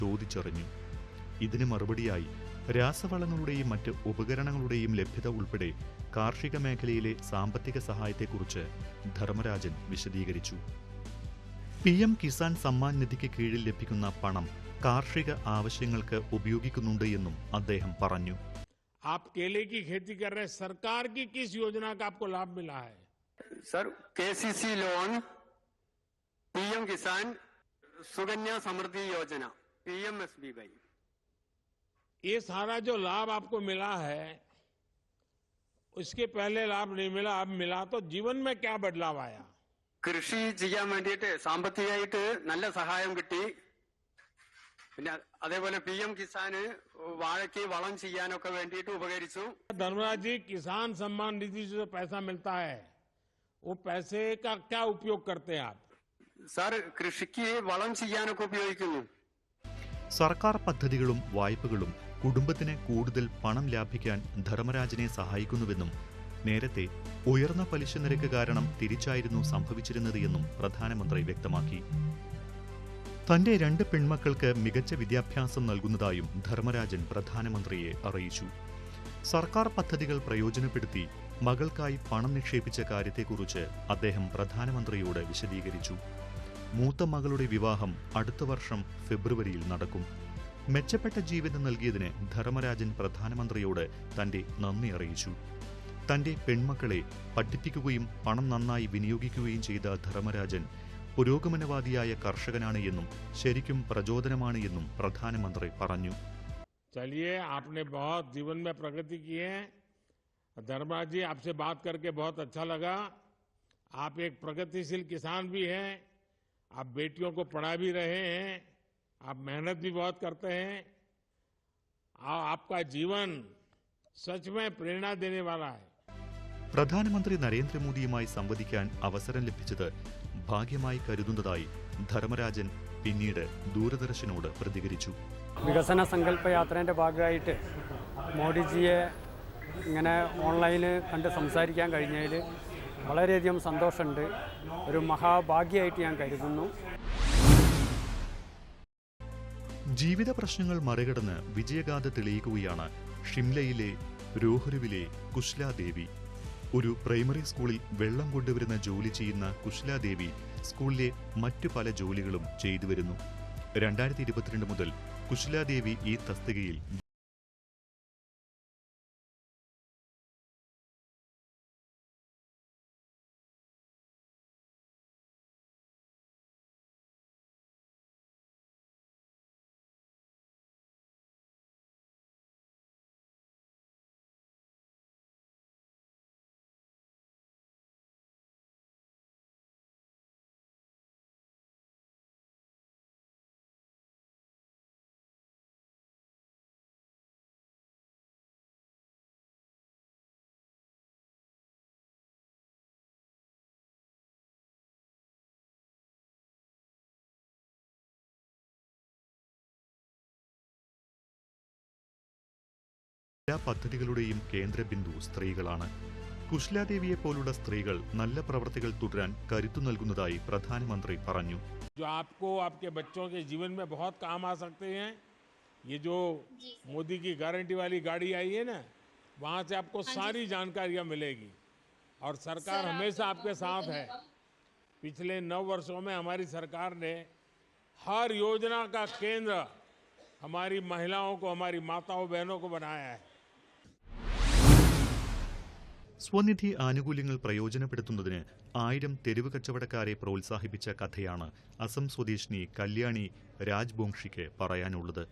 ചോദിച്ചറിഞ്ഞു ഇതിന് മറുപടിയായി രാസവളങ്ങളുടെയും മറ്റ് ഉപകരണങ്ങളുടെയും ലഭ്യത ഉൾപ്പെടെ കാർഷിക മേഖലയിലെ സാമ്പത്തിക സഹായത്തെക്കുറിച്ച് ധർമ്മരാജൻ വിശദീകരിച്ചു പി എം കിസാൻ സമ്മാൻ നിധിക്ക് കീഴിൽ ലഭിക്കുന്ന പണം കാർഷിക ആവശ്യങ്ങൾക്ക് ഉപയോഗിക്കുന്നുണ്ട് എന്നും അദ്ദേഹം പറഞ്ഞു आप केले की खेती कर रहे हैं सरकार की किस योजना का आपको लाभ मिला है सर केसीसी लोन पीएम किसान सुकन्या समृद्धि योजना पीएमएसबीवाई ये सारा जो लाभ आपको मिला है उसके पहले लाभ नहीं मिला अब मिला तो जीवन में क्या बदलाव आया കൃഷി ചെയ്യാൻ വേണ്ടിയിട്ട് സാമ്പത്തികമായിട്ട് നല്ല സഹായം കിട്ടി പിന്നെ അതേപോലെ പി എം കിസാന് വാഴയ്ക്ക് വളം ചെയ്യാനൊക്കെ വേണ്ടിയിട്ട് ഉപകരിച്ചു धर्मराज जी किसान सम्मान निधि से जो पैसा मिलता है वो पैसे का क्या उपयोग करते हैं आप സാർ കൃഷിക്ക് വളം ചെയ്യാനൊക്കെ ഉപയോഗിക്കുന്നു സർക്കാർ പദ്ധതികളും വായ്പകളും കുടുംബത്തിന് കൂടുതൽ പണം ലാഭിക്കാൻ ധർമ്മരാജനെ സഹായിക്കുന്നുവെന്നും നേരത്തെ ഉയർന്ന പലിശ നിരക്ക് കാരണം തിരിച്ചായിരുന്നു സംഭവിച്ചിരുന്നത് എന്നും പ്രധാനമന്ത്രി വ്യക്തമാക്കി. തന്റെ രണ്ട് പെൺമക്കൾക്ക് മികച്ച വിദ്യാഭ്യാസം നൽകുന്നതായും ധർമ്മരാജൻ പ്രധാനമന്ത്രിയെ അറിയിച്ചു. സർക്കാർ പദ്ധതികൾ പ്രയോജനപ്പെടുത്തി മകൾക്കായി പണം നിക്ഷേപിച്ച കാര്യത്തെക്കുറിച്ച് അദ്ദേഹം പ്രധാനമന്ത്രിയോട് വിശദീകരിച്ചു. മൂത്ത മകളുടെ വിവാഹം അടുത്ത വർഷം ഫെബ്രുവരിയിൽ നടക്കും. മെച്ചപ്പെട്ട ജീവിതം നൽകിയതിന് ധർമ്മരാജൻ പ്രധാനമന്ത്രിയോട് തന്റെ നന്ദി അറിയിച്ചു. തന്റെ പെൺമക്കളെ പഠിപ്പിക്കുകയും പണം നന്നായി വിനിയോഗിക്കുകയും ചെയ്ത ധർമ്മരാജൻ പുരോഗമനവാദിയായ കർഷകനാണ് എന്നും ശരിക്കും പ്രചോദനമാണ് എന്നും പ്രധാനമന്ത്രി പറഞ്ഞു. ധർമ്മജി ആപ്നെ ബാത് കർക്കെ ബഹുത് അച്ഛാ ലഗാ. ആപ് പ്രഗതിശീൽ കിസാൻ ഭീ ഹൈ. आप बेटियों को पढ़ा भी रहे हैं आप मेहनत भी बहुत करते हैं आ- आपका जीवन सच में प्रेरणा देने वाला है പ്രധാനമന്ത്രി നരേന്ദ്രമോദിയുമായി സംവദിക്കാൻ അവസരം ലഭിച്ചത് ഭാഗ്യമായി കരുതുന്നതായി ധർമ്മരാജൻ പിന്നീട് ദൂരദർശനോട് പ്രതികരിച്ചു വികസന സങ്കല്പ യാത്രേൻ്റെ ഭാഗമായിട്ട് മോഡിജിയെ ഇങ്ങനെ ഓൺലൈനിൽ കണ്ട് സംസാരിക്കാൻ കഴിഞ്ഞതിൽ വളരെയധികം സന്തോഷമുണ്ട്. ഒരു മഹാഭാഗ്യമായിട്ട് ഞാൻ കരുതുന്നു. ജീവിത പ്രശ്നങ്ങൾ മറികടന്ന് വിജയഗാഥ തെളിയിക്കുകയാണ് ഷിംലയിലെ രോഹ്രുവിലെ കുശ്ലാദേവി ഒരു പ്രൈമറി സ്കൂളിൽ വെള്ളം കൊണ്ടുവരുന്ന ജോലി ചെയ്യുന്ന കുശ്ലാദേവി സ്കൂളിലെ മറ്റു പല ജോലികളും ചെയ്തു വരുന്നു രണ്ടായിരത്തി ഇരുപത്തിരണ്ട് മുതൽ കുശ്ലാദേവി ഈ തസ്തികയിൽ എല്ലാ പദ്ധതികളുടെയും കേന്ദ്രബിന്ദു സ്ത്രീകളാണ് കുശ്ലാദേവിയെ പോലുള്ള സ്ത്രീകൾ നല്ല പ്രവർത്തികൾ തുടരാൻ കരുത്തു നൽകുന്നതായി പ്രധാനമന്ത്രി പറഞ്ഞു जो आपको आपके बच्चों के जीवन में बहुत काम आ सकते हैं ये जो मोदी की गारंटी वाली गाड़ी आई है ना वहाँ से आपको सारी जानकारियाँ मिलेगी और सरकार हमेशा आपके साथ है पिछले नौ वर्षों में हमारी सरकार ने हर योजना का केंद्र हमारी महिलाओं को हमारी माताओं बहनों को बनाया है സ്വനിധി ആനുകൂല്യങ്ങൾ പ്രയോജനപ്പെടുത്തുന്നതിന് ആയിരം തെരുവ് കച്ചവടക്കാരെ പ്രോത്സാഹിപ്പിച്ച കഥയാണ് അസം സ്വദേശിനി കല്യാണി രാജ്ബോങ്ഷിക്ക് പറയാനുള്ളത്.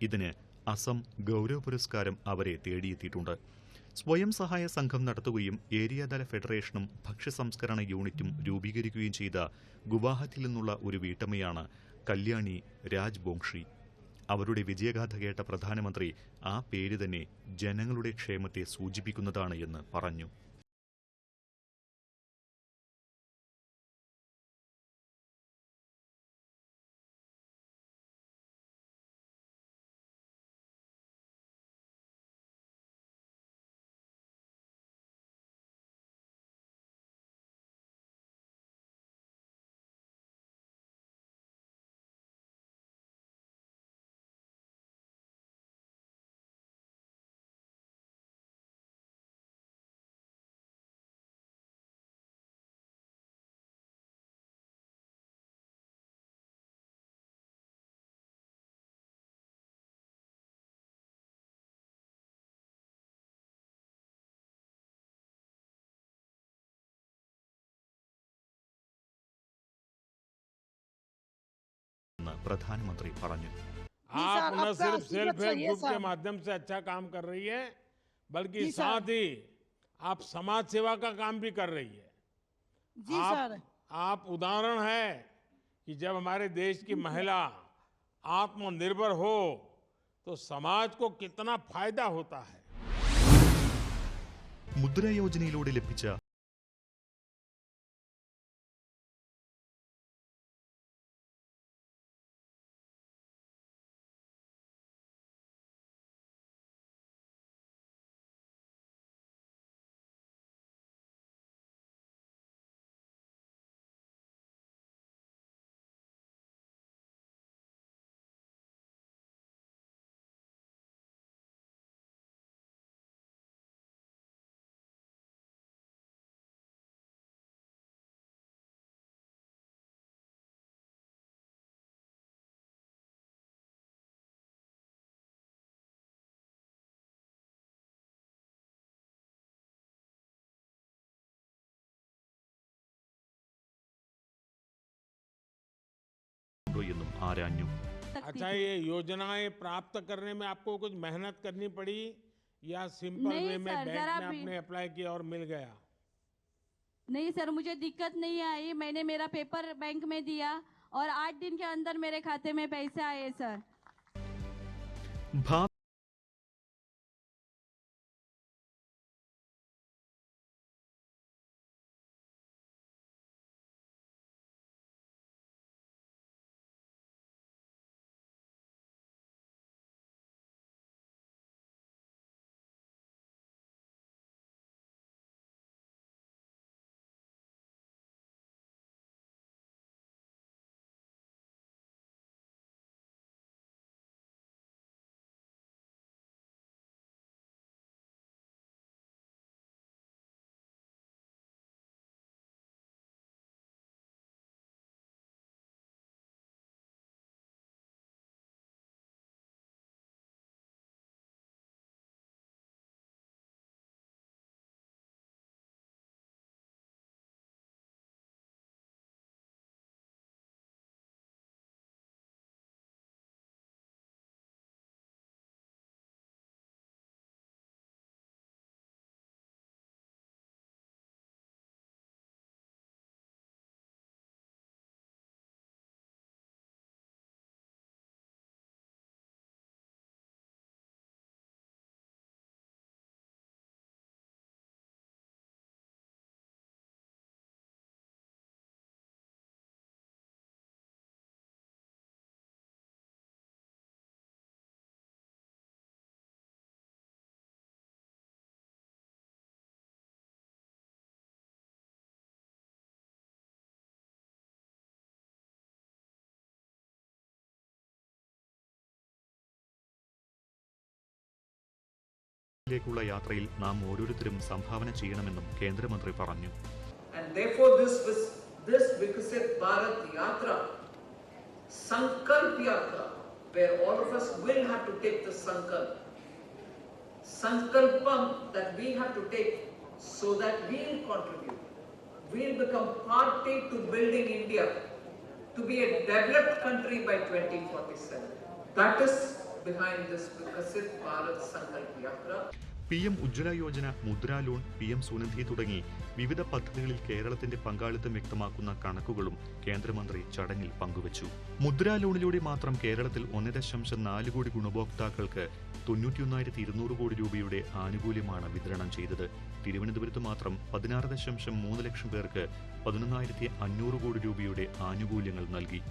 ഇതിന് അസം ഗൗരവ പുരസ്കാരം അവരെ തേടിയെത്തിയിട്ടുണ്ട്. സ്വയം സഹായ സംഘം നടത്തുകയും ഏരിയാതല ഫെഡറേഷനും ഭക്ഷ്യസംസ്കരണ യൂണിറ്റും രൂപീകരിക്കുകയും ചെയ്ത ഗുവാഹത്തിയിൽ നിന്നുള്ള ഒരു വീട്ടമ്മയാണ് കല്യാണി രാജ്ബോങ്ഷി അവരുടെ വിജയഗാഥ കേട്ട പ്രധാനമന്ത്രി ആ പേര് തന്നെ ജനങ്ങളുടെ ക്ഷേമത്തെ സൂചിപ്പിക്കുന്നതാണ് എന്ന് പറഞ്ഞു. പ്രധാനമന്ത്രി പറഞ്ഞു आप सर, न आपका सिर्फ आशीर्वाद सेल्फ हेल्प चाहिए, ग्रुप के सर। माध्यम से अच्छा काम कर रही है बल्कि जी, सर। साथ ही आप समाज सेवा का काम भी कर रही है जी आप, सर आप उदाहरण है कि जब हमारे देश की महिला आत्मनिर्भर हो तो समाज को कितना फायदा होता है മുദ്ര യോജനയിലൂടെ ലഭിച്ച ആരാഞ്ഞു अच्छा ये योजनाएं प्राप्त करने में आपको कुछ मेहनत करनी पड़ी या सिंपल नहीं वे में सर, बैंक जरा में भी- आपने अप्लाई किया और मिल गया नहीं सर मुझे दिक्कत नहीं आई मैंने मेरा पेपर बैंक में दिया और आठ दिन के अंदर मेरे खाते में पैसे आए सर ഭാ ിലേക്കുള്ള യാത്രയിൽ നാം ഓരോരുത്തരും സംഭാവന ചെയ്യണമെന്നും കേന്ദ്രമന്ത്രി പറഞ്ഞു Sankalp Yatra, where all of us will have to take the Sankalp, Sankalpam that we have to take so that we'll contribute, we'll become party to building India to be a developed country by 2047. That is behind this Vikasit Bharat Sankalp Yatra. P M Ujjwala Yojana Mudra loan P M Sunidhi തുടങ്ങി വിവിധ പദ്ധതികളിൽ കേരളത്തിന്റെ പങ്കാളിത്തം വ്യക്തമാക്കുന്ന കണക്കുകളും കേന്ദ്രമന്ത്രി ചടങ്ങിൽ പങ്കുവച്ചു. മുദ്രാ ലോണിലൂടെ മാത്രം കേരളത്തിൽ ഒന്ന് ദശാംശം നാല് കോടി ഗുണഭോക്താക്കൾക്ക് തൊണ്ണൂറ്റിയൊന്നായിരത്തി ഇരുന്നൂറ് കോടി രൂപയുടെ ആനുകൂല്യമാണ് വിതരണം ചെയ്തത്. തിരുവനന്തപുരത്ത് മാത്രം പതിനാറ് ദശാംശം മൂന്ന് ലക്ഷം പേർക്ക് പതിനൊന്നായിരത്തി അഞ്ഞൂറ് കോടി രൂപയുടെ ആനുകൂല്യങ്ങൾ നൽകി.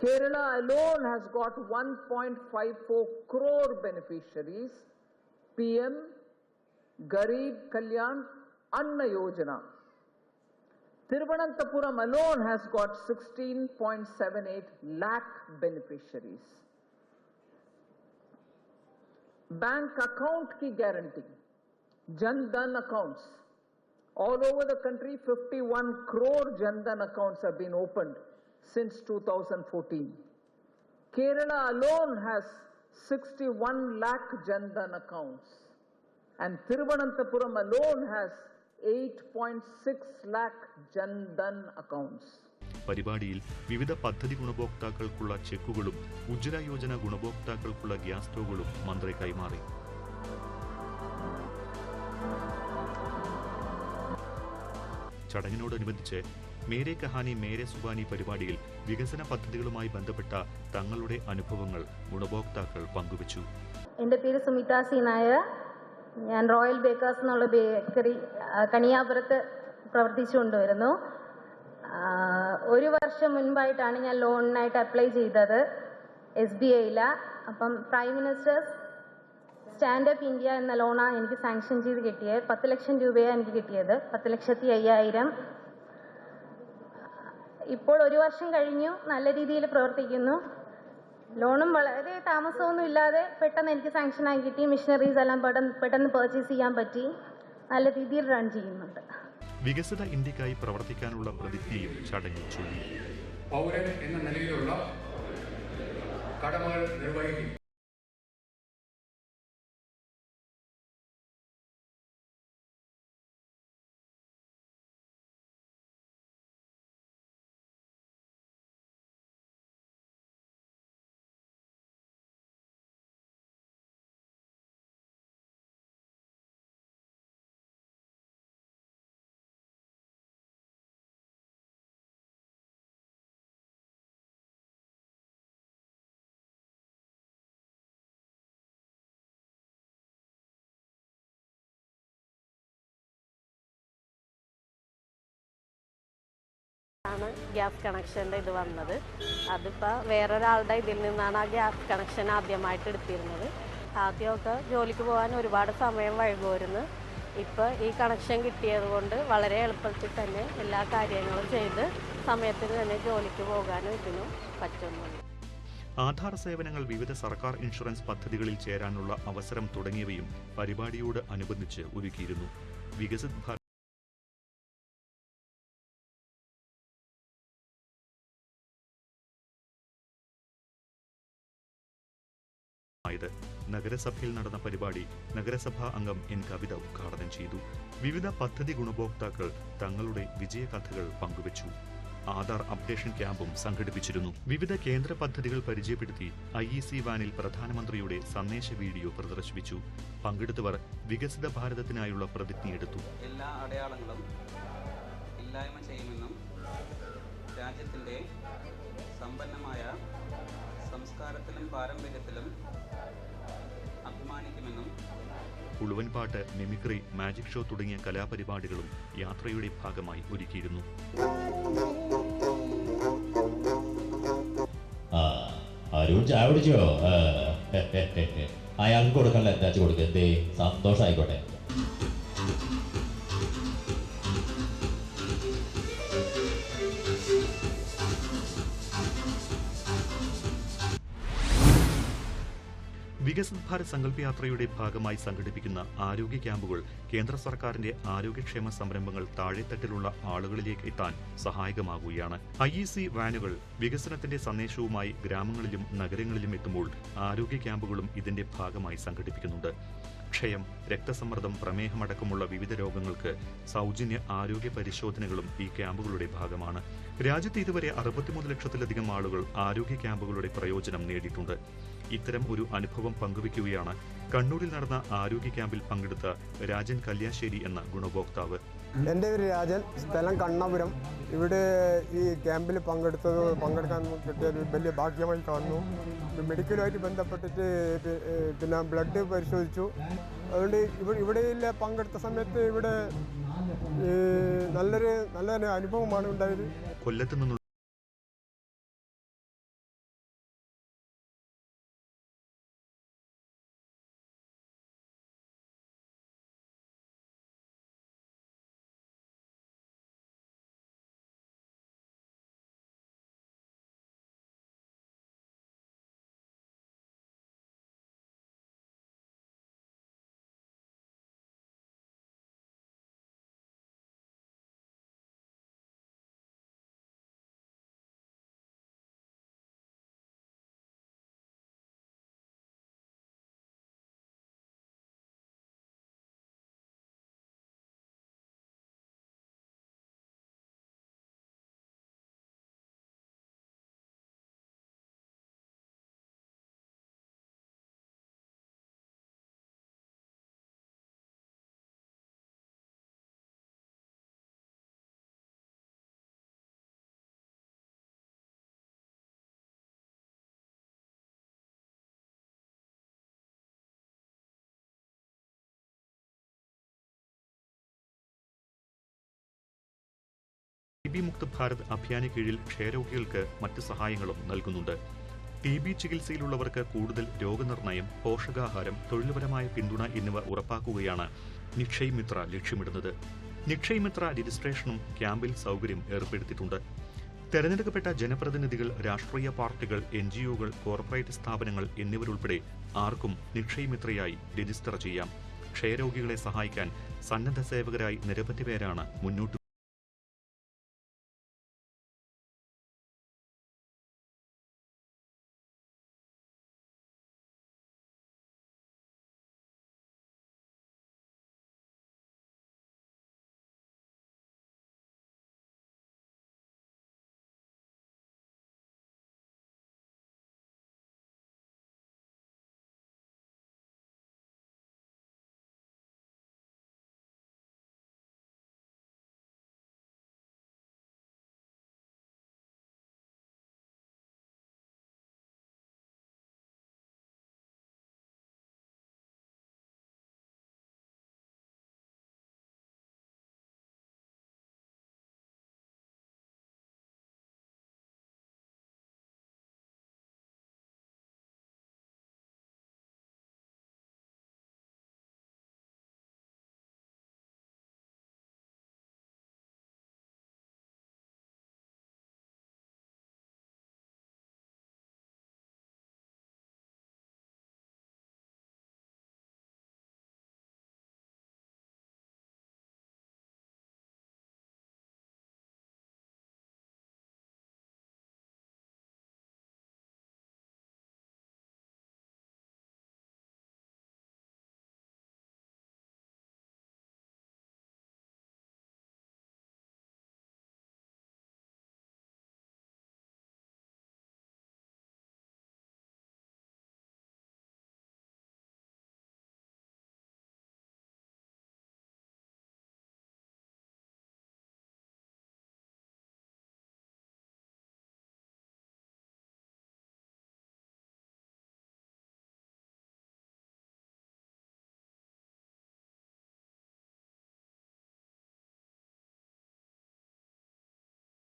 Kerala alone has got 1.54 crore beneficiaries. PM Garib Kalyan Anna Yojana. Thiruvananthapuram alone has got 16.78 lakh beneficiaries. Bank account ki guarantee, Jan Dhan accounts. All over the country, 51 crore Jan Dhan accounts have been opened since 2014. Kerala alone has 61 lakh Jandan accounts. And Thiruvananthapuram alone has 8.6 lakh Jandan accounts. പരിപാടിയിൽ വിവിധ പദ്ധതി ഗുണഭോക്താക്കൾക്കുള്ള ചെക്കുകളും Ujjwala Yojana ഗുണഭോക്താക്കൾക്കുള്ള gas സ്റ്റോവുകളും മന്ത്രി കൈമാറി ചടങ്ങിനോടനുബന്ധിച്ച് മേരെ കഹാനി മേരെ സുബാനി പരിപാടിയിൽ വികസന പദ്ധതികളുമായി ബന്ധപ്പെട്ട തങ്ങളുടെ അനുഭവങ്ങൾ ഗുണഭോക്താക്കൾ പങ്കുവച്ചു. എന്റെ പേര് സുമിത സി നായർ. ഞാൻ റോയൽ ബേക്കേഴ്സ് എന്നുള്ള ബേക്കറി കണിയാപുരത്ത് പ്രവർത്തിച്ചു കൊണ്ടുവരുന്നു. ഒരു വർഷം മുൻപായിട്ടാണ് ഞാൻ ലോണിനായിട്ട് അപ്ലൈ ചെയ്തത് എസ് ബി ഐയില. അപ്പം പ്രൈം മിനിസ്റ്റേഴ്സ് സ്റ്റാൻഡപ്പ് ഇന്ത്യ എന്ന ലോണാണ് എനിക്ക് സാങ്ഷൻ ചെയ്ത് കിട്ടിയത്. പത്ത് ലക്ഷം രൂപയാണ് എനിക്ക് കിട്ടിയത്. പത്ത് ലക്ഷത്തി അയ്യായിരം. ഇപ്പോൾ ഒരു വർഷം കഴിഞ്ഞു നല്ല രീതിയിൽ പ്രവർത്തിക്കുന്നു. ലോണും വളരെ താമസമൊന്നും ഇല്ലാതെ പെട്ടെന്ന് എനിക്ക് സാങ്ഷൻ ആയി കിട്ടി. മിഷനറീസ് എല്ലാം പെട്ടെന്ന് പെട്ടെന്ന് പർച്ചേസ് ചെയ്യാൻ പറ്റി. നല്ല രീതിയിൽ റൺ ചെയ്യുന്നുണ്ട്. വികസിത ഇന്ത്യക്കായി പ്രവർത്തിക്കാനുള്ള പ്രതിജ്ഞയും ചടങ്ങിൽ ചൊല്ലി. പൗരൻ എന്ന നിലയിലുള്ള കടമകൾ നിർവഹിക്കും. ആണ് ഗ്യാസ് കണക്ഷന്റെ ഇത് വന്നത്. അതിപ്പോൾ വേറൊരാളുടെ ഇതിൽ നിന്നാണ് ആ ഗ്യാസ് കണക്ഷൻ ആദ്യമായിട്ട് എടുത്തിരുന്നത്. ആദ്യമൊക്കെ ജോലിക്ക് പോകാൻ ഒരുപാട് സമയം വൈകുമായിരുന്നു. ഇപ്പോൾ ഈ കണക്ഷൻ കിട്ടിയത് കൊണ്ട് വളരെ എളുപ്പത്തിൽ തന്നെ എല്ലാ കാര്യങ്ങളും ചെയ്ത് സമയത്തിന് തന്നെ ജോലിക്ക് പോകാനും ഇതിനും പറ്റുന്നുണ്ട് ആധാർ സേവനങ്ങൾ വിവിധ സർക്കാർ ഇൻഷുറൻസ് പദ്ധതികളിൽ ചേരാനുള്ള അവസരം തുടങ്ങിയവയും പരിപാടിയോട് അനുബന്ധിച്ച് ഒരുക്കിയിരുന്നു. വികസിത് നഗരസഭയിൽ നടന്ന പരിപാടി നഗരസഭാ അംഗം എൻ. കവിത ഉദ്ഘാടനം ചെയ്തു. വിവിധ പദ്ധതി ഗുണഭോക്താക്കൾ തങ്ങളുടെ വിജയകഥകൾ പങ്കുവച്ചു. ആധാർ അപ്ഡേഷൻ ക്യാമ്പും സംഘടിപ്പിച്ചിരുന്നു. വിവിധ കേന്ദ്ര പദ്ധതികൾ പരിചയപ്പെടുത്തി ഐ ഇ സി വാനിൽ പ്രധാനമന്ത്രിയുടെ സന്ദേശ വീഡിയോ പ്രദർശിപ്പിച്ചു. പങ്കെടുത്തവർ വികസിത ഭാരതത്തിനായുള്ള പ്രതിജ്ഞയെടുത്തു എല്ലാ അടയാളങ്ങളും ഇല്ലായ്മ ചെയ്യുമെന്നും രാജ്യത്തിന്റെ സമ്പന്നമായ സംസ്കാരത്തിലും പാരമ്പര്യത്തിലും അഭിമാനിക്കുമെന്നും ഉളുവൻപാട്ട് മിമിക്രി മാജിക് ഷോ തുടങ്ങിയ കലാപരിപാടികളും യാത്രയുടെ ഭാഗമായി ഒരുക്കിയിരുന്നു. അരുൺ ചായ കുടിച്ചോ? അയാൾക്ക് കൊടുക്കാനുള്ള എന്താ കൊടുക്കുക എന്തേ സന്തോഷമായിക്കോട്ടെ വികസിത് ഭാരത് സങ്കല്പ യാത്രയുടെ ഭാഗമായി സംഘടിപ്പിക്കുന്ന ആരോഗ്യ ക്യാമ്പുകൾ കേന്ദ്ര സർക്കാരിന്റെ ആരോഗ്യക്ഷേമ സംരംഭങ്ങൾ താഴെത്തട്ടിലുള്ള ആളുകളിലേക്ക് എത്താൻ സഹായകമാകുകയാണ് ഐ ഇ സി വാനുകൾ വികസനത്തിന്റെ സന്ദേശവുമായി ഗ്രാമങ്ങളിലും നഗരങ്ങളിലും എത്തുമ്പോൾ ആരോഗ്യ ക്യാമ്പുകളും ഇതിന്റെ ഭാഗമായി സംഘടിപ്പിക്കുന്നുണ്ട്. ക്ഷയം രക്തസമ്മർദ്ദം പ്രമേഹമടക്കമുള്ള വിവിധ രോഗങ്ങൾക്ക് സൗജന്യ ആരോഗ്യ പരിശോധനകളും ഈ ക്യാമ്പുകളുടെ ഭാഗമാണ്. രാജ്യത്ത് ഇതുവരെ അറുപത്തിമൂന്ന് ലക്ഷത്തിലധികം ആളുകൾ ആരോഗ്യ ക്യാമ്പുകളുടെ പ്രയോജനം നേടിയിട്ടുണ്ട്. ഇത്തരം ഒരു അനുഭവം പങ്കുവയ്ക്കുകയാണ് കണ്ണൂരിൽ നടന്ന ആരോഗ്യ ക്യാമ്പിൽ പങ്കെടുത്ത രാജൻ കല്യാശ്ശേരി എന്ന ഗുണഭോക്താവ്. എന്റെ പേര് രാജൻ സ്ഥലം കണ്ണപുരം. ഇവിടെ ഈ ക്യാമ്പിൽ പങ്കെടുത്തത് പങ്കെടുക്കാൻ കിട്ടിയത് വലിയ ഭാഗ്യമായി കാണുന്നു. മെഡിക്കലുമായിട്ട് ബന്ധപ്പെട്ടിട്ട് പിന്നെ ബ്ലഡ് പരിശോധിച്ചു. അതുകൊണ്ട് ഇവിടെ ഇവിടെയില്ല പങ്കെടുത്ത സമയത്ത് ഇവിടെ നല്ലൊരു നല്ലൊരു അനുഭവമാണ് ഉണ്ടായത്. കൊല്ലത്ത് ബി മുക്ത് ഭാരത് അഭിയാന് കീഴിൽ ക്ഷയരോഗികൾക്ക് മറ്റ് സഹായങ്ങളും നൽകുന്നുണ്ട്. ടി ബി ചികിത്സയിലുള്ളവർക്ക് കൂടുതൽ രോഗനിർണയം പോഷകാഹാരം തൊഴിൽപരമായ പിന്തുണ എന്നിവ ഉറപ്പാക്കുകയാണ് നിക്ഷയ് മിത്ര ലക്ഷ്യമിടുന്നത്. നിക്ഷയ് മിത്ര രജിസ്ട്രേഷനും ക്യാമ്പിൽ സൗകര്യം ഏർപ്പെടുത്തിയിട്ടുണ്ട്. തെരഞ്ഞെടുക്കപ്പെട്ട ജനപ്രതിനിധികൾ രാഷ്ട്രീയ പാർട്ടികൾ എൻ ജി ഒകൾ കോർപ്പറേറ്റ് സ്ഥാപനങ്ങൾ എന്നിവരുൾപ്പെടെ ആർക്കും നിക്ഷയ് മിത്രയായി രജിസ്റ്റർ ചെയ്യാം. ക്ഷയരോഗികളെ സഹായിക്കാൻ സന്നദ്ധ സേവകരായി നിരവധി പേരാണ് മുന്നോട്ട്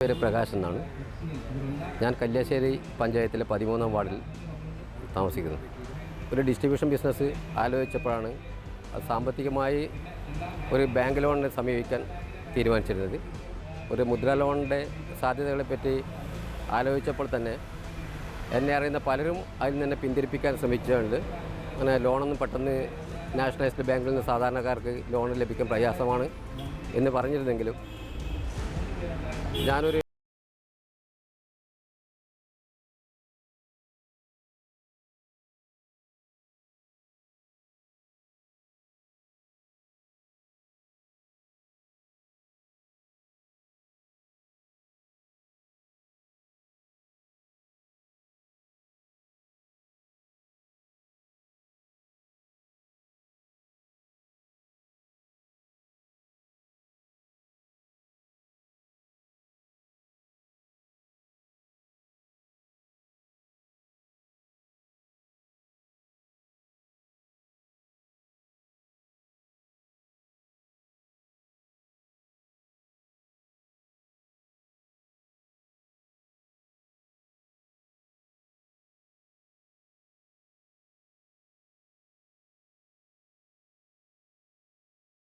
പേര് പ്രകാശ് എന്നാണ്. ഞാൻ കല്യാശ്ശേരി പഞ്ചായത്തിലെ പതിമൂന്നാം വാർഡിൽ താമസിക്കുന്നു. ഒരു ഡിസ്ട്രിബ്യൂഷൻ ബിസിനസ് ആലോചിച്ചപ്പോഴാണ് സാമ്പത്തികമായി ഒരു ബാങ്ക് ലോണിനെ സമീപിക്കാൻ തീരുമാനിച്ചിരുന്നത്. ഒരു മുദ്രാ ലോണിന്റെ സാധ്യതകളെപ്പറ്റി ആലോചിച്ചപ്പോൾ തന്നെ എന്നെ അറിയുന്ന പലരും അതിൽ നിന്ന് പിന്തിരിപ്പിക്കാൻ ശ്രമിച്ചിട്ടുണ്ട്. അങ്ങനെ ലോണൊന്നും പെട്ടെന്ന് നാഷണലൈസ്ഡ് ബാങ്കിൽ നിന്ന് സാധാരണക്കാർക്ക് ലോൺ ലഭിക്കാൻ പ്രയാസമാണ് എന്ന് പറഞ്ഞിരുന്നെങ്കിലും ഞാനൊരു